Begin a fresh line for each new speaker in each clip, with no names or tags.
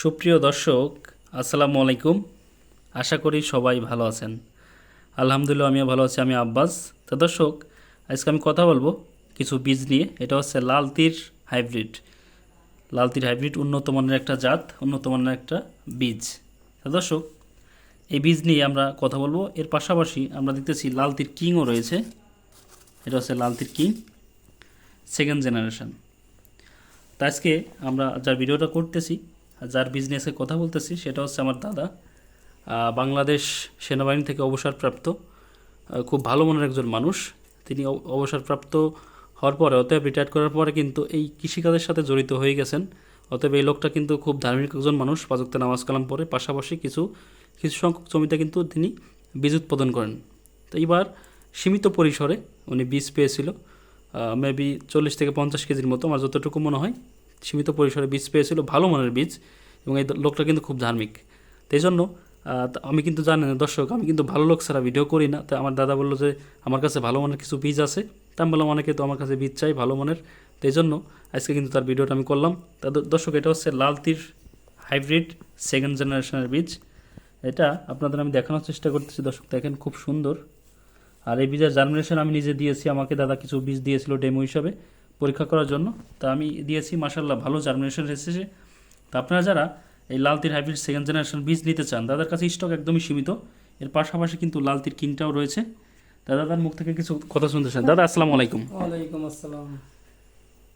সুপ্রিয় দর্শক, আসসালামু আলাইকুম। আশা করি সবাই ভালো আছেন। আলহামদুলিল্লাহ, আমিও ভালো আছি। আমি আব্বাস। তো দর্শক, আজকে আমি কথা বলব কিছু বীজ নিয়ে। এটা হচ্ছে লালতির হাইব্রিড। লালতির হাইব্রিড উন্নত মানের একটা জাত, উন্নত মানের একটা বীজ। তো দর্শক, এই বীজ নিয়ে আমরা কথা বলব। এর পাশাপাশি আমরা দেখতেছি লালতির কিংও রয়েছে। এটা হচ্ছে লালতির কিং সেকেন্ড জেনারেশান তো আজকে আমরা যার ভিডিওটা করতেছি যার বিজনেসে কথা বলতেছি, সেটা হচ্ছে আমার দাদা। বাংলাদেশ সেনাবাহিনী থেকে অবসরপ্রাপ্ত খুব ভালো মনের একজন মানুষ। তিনি অবসরপ্রাপ্ত হওয়ার পরে, অতএব রিটায়ার করার পরে কিন্তু এই কৃষিকাজের সাথে জড়িত হয়ে গেছেন। অতএব এই লোকটা কিন্তু খুব ধার্মিক একজন মানুষ পাজকতে নামাজ কালাম পরে পাশাপাশি কিছু কিছু সংখ্যক জমিতে কিন্তু তিনি বীজ উৎপাদন করেন। তো এইবার সীমিত পরিসরে উনি বীজ পেয়েছিল মেবি চল্লিশ থেকে পঞ্চাশ কেজির মতো, আমার যতটুকু মনে হয়। সীমিত পরিসরে বীজ পেয়েছিল, ভালো মানের বীজ, এবং এই লোকটা কিন্তু খুব ধার্মিক। তো এই জন্য আমি কিন্তু জানেন দর্শক, আমি কিন্তু ভালো লোক ছাড়া ভিডিও করি না। তো আমার দাদা বলল যে, আমার কাছে ভালো মানের কিছু বীজ আছে। তা আমি বললাম, অনেকে তো আমার কাছে বীজ চাই, ভালো মানের। তো এই জন্য আজকে কিন্তু তার ভিডিওটা আমি করলাম। তা দর্শক, এটা হচ্ছে লাল তীর হাইব্রিড সেকেন্ড জেনারেশনের বীজ। এটা আপনাদের আমি দেখানোর চেষ্টা করতেছি, দর্শক, দেখেন খুব সুন্দর। আর এই বীজের জার্মিনেশন আমি নিজে দিয়েছি, আমাকে দাদা কিছু বীজ দিয়েছিল ডেমো হিসাবে। পরীক্ষা করার জন্য। তা আমি দিয়েছি মাসাল্লাহ ভালো জার্মিনেশন এসেছে। তা আপনারা যারা এই লালতির হাইব্রিড সেকেন্ড জেনারেশন বীজ নিতে চান দাদার কাছে স্টক একদমই সীমিত। এর পাশাপাশি কিন্তু লালতির কিংটাও রয়েছে। দাদা তার মুখ থেকে কিছু কথা শুনতেছেন দাদা আসসালামু আলাইকুম।
ওয়ালাইকুম আসসালাম।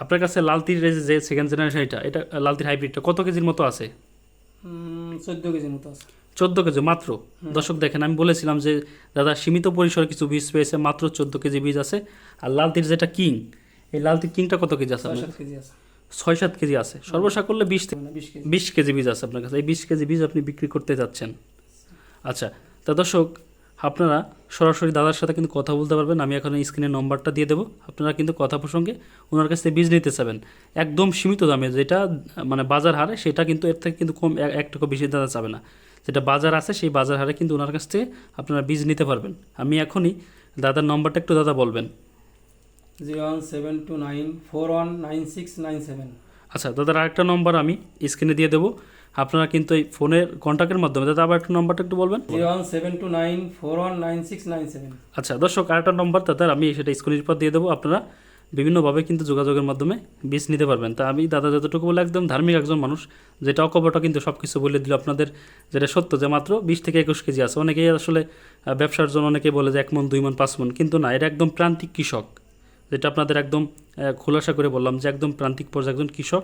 আপনার কাছে লালতির যে সেকেন্ড জেনারেশন এটা এটা লালতির হাইব্রিডটা কত কেজির মতো আছে?
চোদ্দ কেজির মতো আছে।
চোদ্দ কেজি মাত্র? দর্শক দেখেন আমি বলেছিলাম যে দাদা সীমিত পরিসরে কিছু বীজ পেয়েছে মাত্র চোদ্দ কেজি বীজ আছে। আর লালতির যেটা কিং এই লালতির কিংটা কত কেজি আছে
ছয়
আপনার?
সাত কেজি আছে।
ছয় সাত কেজি আছে। সর্বসা করলে বিশ
মানে বিশ কেজি।
বীজ আছে আপনার কাছে। এই বিশ কেজি বীজ আপনি বিক্রি করতে যাচ্ছেন। আচ্ছা তা দর্শক আপনারা সরাসরি দাদার সাথে কিন্তু কথা বলতে পারবেন। আমি এখন স্ক্রিনে নম্বরটা দিয়ে দেবো। আপনারা কিন্তু কথা প্রসঙ্গে ওনার কাছ থেকে বীজ নিতে চাবেন। একদম সীমিত দামে যেটা মানে বাজার হারে সেটা কিন্তু এর থেকে কিন্তু কম এক- এক টাকা বেশি দাদা চাবে না। যেটা বাজার আছে সেই বাজার হারে কিন্তু ওনার কাছ থেকে আপনারা বীজ নিতে পারবেন। আমি এখনই দাদার নম্বরটা একটু দাদা বলবেন।
Zero one seven two nine four one nine six nine seven.
আচ্ছা দাদার আরেকটা নম্বর আমি স্ক্রিনে দিয়ে দেবো। আপনারা কিন্তু এই ফোনের কন্ট্যাক্টের মাধ্যমে দাদা আবার একটা নম্বরটা একটু বলবেন? আচ্ছা দর্শক আরেকটা নম্বর দাদার আমি সেটা স্ক্রিনের পর দিয়ে দেবো। আপনারা বিভিন্নভাবে কিন্তু যোগাযোগের মাধ্যমে বীজ নিতে পারবেন। তা আমি দাদা যতটুকু বলে একদম ধার্মিক একজন মানুষ যেটা অকপটা কিন্তু সব কিছু বলে দিল আপনাদের যেটা সত্য যে মাত্র বিশ থেকে একুশ কেজি আছে। অনেকেই আসলে ব্যবসার জন্য অনেকেই বলে যে এক মন দুই মন পাঁচ মন কিন্তু না এটা একদম প্রান্তিক কৃষক। যেটা আপনাদের একদম খোলাসা করে বললাম যে একদম প্রান্তিক পর্যায়ে একজন কৃষক।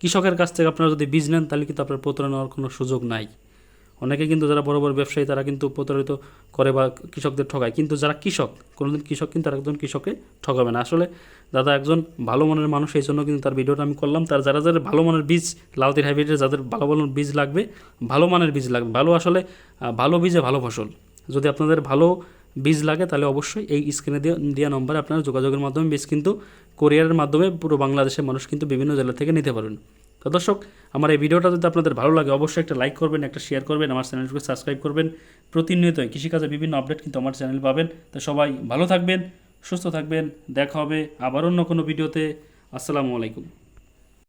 কৃষকের কাছ থেকে আপনারা যদি বীজ নেন, তাহলে কিন্তু আপনার প্রতারণা হওয়ার কোনো সুযোগ নাই। অনেকে কিন্তু যারা বড় বড় ব্যবসায়ী, তারা কিন্তু প্রতারিত করে বা কৃষকদের ঠকায় কিন্তু যারা কৃষক, কোনোদিন কৃষক কিন্তু একজন কৃষককে ঠকাবে না। আসলে দাদা একজন ভালো মনের মানুষ, এই জন্য কিন্তু তার ভিডিওটা আমি করলাম। তার যারা যারা ভালো মানের বীজ লালতির হাইব্রিডের যাদের ভালো ভালো বীজ লাগবে, ভালো মানের বীজ লাগবে। ভালো আসলে ভালো বীজে ভালো ফসল। যদি আপনাদের ভালো বীজ লাগে, তাহলে অবশ্যই এই স্ক্রিনে দিয়ে দেওয়া নম্বরে আপনারা যোগাযোগের মাধ্যমে বীজ কিন্তু কোরিয়ারের মাধ্যমে পুরো বাংলাদেশের মানুষ কিন্তু বিভিন্ন জেলা থেকে নিতে পারবেন। তো দর্শক, আমার এই ভিডিওটা যদি আপনাদের ভালো লাগে, অবশ্যই একটা লাইক করবেন, একটা শেয়ার করবেন, আমার চ্যানেলটিকে সাবস্ক্রাইব করবেন। প্রতিনিয়তই কৃষিকাজের বিভিন্ন আপডেট কিন্তু আমার চ্যানেল পাবেন। তো সবাই ভালো থাকবেন, সুস্থ থাকবেন, দেখা হবে আবার অন্য কোনো ভিডিওতে আসসালামু আলাইকুম।